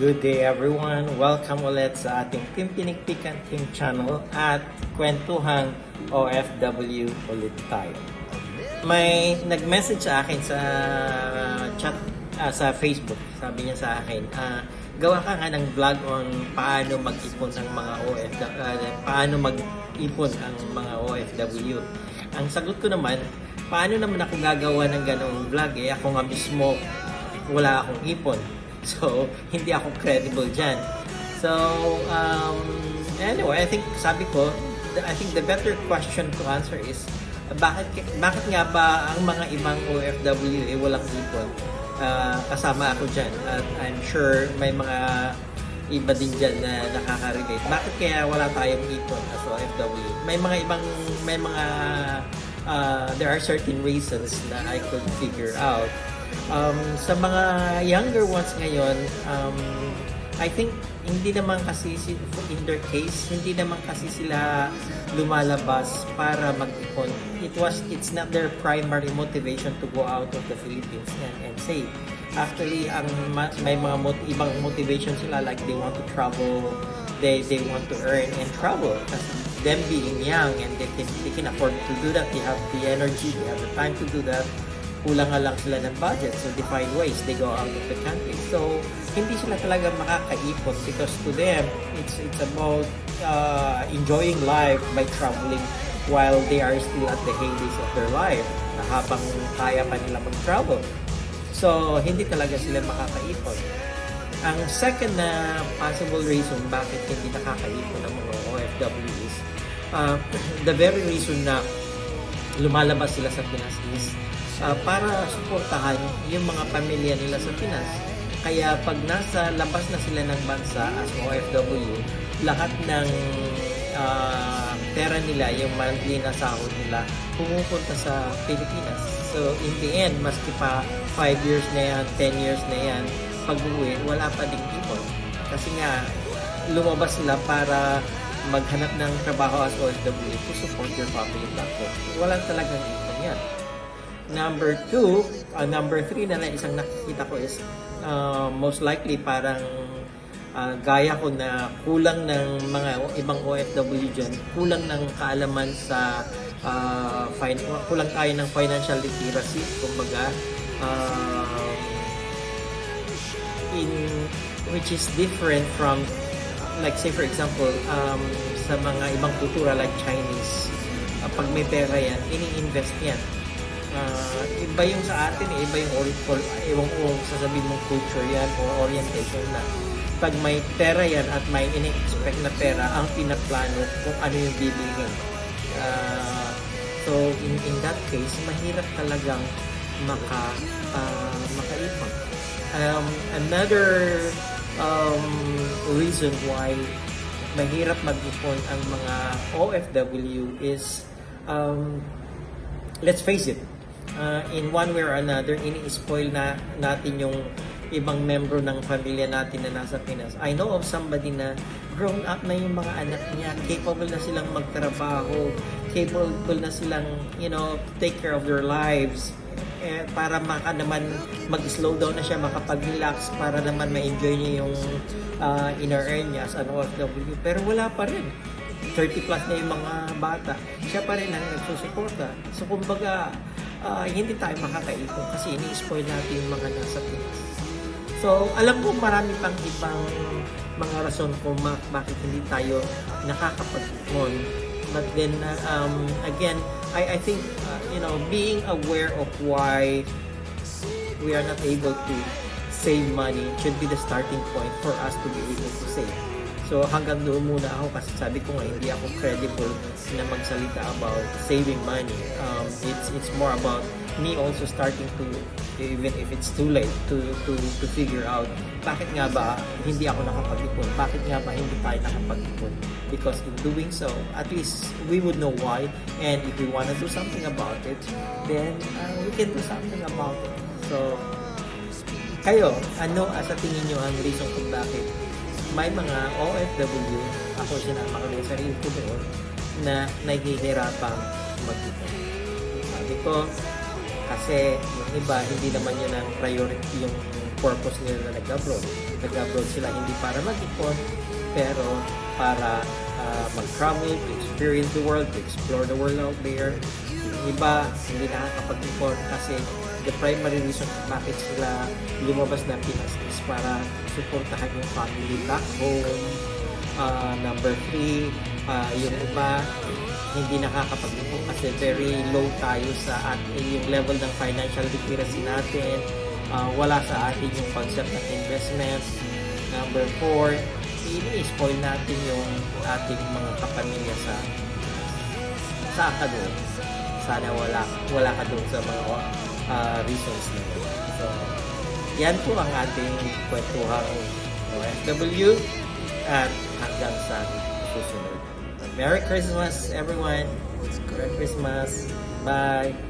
Good day everyone! Welcome ulit sa ating Team Pinikpikan Team Channel at kwentuhang OFW ulit tayo. May nag-message sa akin sa chat ah, sa Facebook. Sabi niya sa akin, ah, gawa ka nga ng vlog on paano mag-ipon ang mga OFW, paano mag-ipon ang mga OFW. Ang sagot ko naman, paano naman ako gagawa ng ganong vlog eh? Ako nga mismo, wala akong ipon. So, hindi ako credible dyan. So, um, anyway, I think, sabi ko, I think the better question to answer is, bakit bakit nga ba ang mga ibang OFW eh walang ipon? Ah, kasama ako dyan. At I'm sure may mga iba din dyan na nakaka-relate. Bakit kaya wala tayong ipon as OFW? May mga ibang, may mga, ah, there are certain reasons na I could figure out. Um, sa mga younger ones ngayon, um, I think hindi naman kasi si- in their case, hindi naman kasi sila lumalabas para mag-ipon. It was it's not their primary motivation to go out of the Philippines and, and save. Actually, ang ma- may mga mot- ibang motivation sila like they want to travel, they they want to earn and travel. Them being young and they can they can afford to do that. They have the energy, they have the time to do that kulang lang sila ng budget. So, they find ways. They go out of the country. So, hindi sila talaga makakaipon because to them, it's it's about uh, enjoying life by traveling while they are still at the heydays of their life na habang kaya pa nila mag-travel. So, hindi talaga sila makakaipon. Ang second na possible reason bakit hindi nakakaipon ang mga OFW is uh, the very reason na lumalabas sila sa Pinas is uh, para suportahan yung mga pamilya nila sa Pinas. Kaya pag nasa labas na sila ng bansa as OFW, lahat ng uh, pera nila, yung monthly na sahod nila, pumupunta sa Pilipinas. So in the end, maski pa 5 years na yan, 10 years na yan, pag uwi, wala pa ding ipon. Kasi nga, lumabas sila para maghanap ng trabaho as OFW to support your family back home. Walang talagang ipon yan. Number two, uh, number three na lang isang nakikita ko is uh, most likely parang uh, gaya ko na kulang ng mga ibang OFW dyan, kulang ng kaalaman sa uh, fin- kulang tayo ng financial literacy, kumbaga, um, in which is different from like say for example um, sa mga ibang kultura like Chinese uh, pag may pera yan ini-invest yan uh, iba yung sa atin eh, iba yung or, ewan ko sasabihin mong culture yan or orientation na pag may pera yan at may ini-expect na pera ang pinaplano kung ano yung bibilhin uh, so in, in that case mahirap talagang maka uh, makaipon. Um, another um, reason why mahirap mag-ipon ang mga OFW is um, let's face it uh, in one way or another ini-spoil na natin yung ibang membro ng pamilya natin na nasa Pinas. I know of somebody na grown up na yung mga anak niya, capable na silang magtrabaho, capable na silang, you know, take care of their lives eh, para maka naman mag-slow down na siya, makapag-relax para naman ma-enjoy niya yung uh, ina-earn niya as an OFW. Pero wala pa rin. 30 plus na yung mga bata. Siya pa rin ang nagsusuporta. So, kumbaga, ah, hindi tayo makakaipon kasi ini-spoil natin yung mga nasa Pinas. So, alam ko marami pang ibang mga rason kung ma- bakit hindi tayo nakakapag-ipon. But then, uh, um, again, I, I think, uh, you know, being aware of why we are not able to save money should be the starting point for us to be able to save. So hanggang doon muna ako kasi sabi ko nga hindi ako credible na magsalita about saving money. Um, it's it's more about me also starting to even if it's too late to to to figure out bakit nga ba hindi ako nakapag-ipon? Bakit nga ba hindi tayo nakapag-ipon? Because in doing so, at least we would know why and if we want to do something about it, then uh, we can do something about it. So kayo, ano sa tingin nyo ang reason kung bakit may mga OFW, ako sinama ko rin sa sarili ko doon, na nahihirapang mag-ipon. Sabi ko, kasi yung iba, hindi naman yun ang priority yung purpose nila na nag-abroad. Nag-abroad sila hindi para mag-ipon, pero para ah, mag-travel, to experience the world, to explore the world out there. Yung iba, hindi nakakapag-ipon kasi the primary reason bakit sila lumabas ng Pinas is para suportahan yung family back home. Ah, number three, ah, yung iba, hindi nakakapag-ipon kasi very low tayo sa at yung level ng financial literacy natin. Ah, wala sa atin yung concept ng investment. Number four, ini-spoil natin yung ating mga kapamilya sa saan ka doon. Sana wala, wala ka doon sa mga ah, reasons na yun. So, yan po ang ating kwentuhang OFW at hanggang sa susunod. Merry Christmas everyone! Merry Christmas! Bye!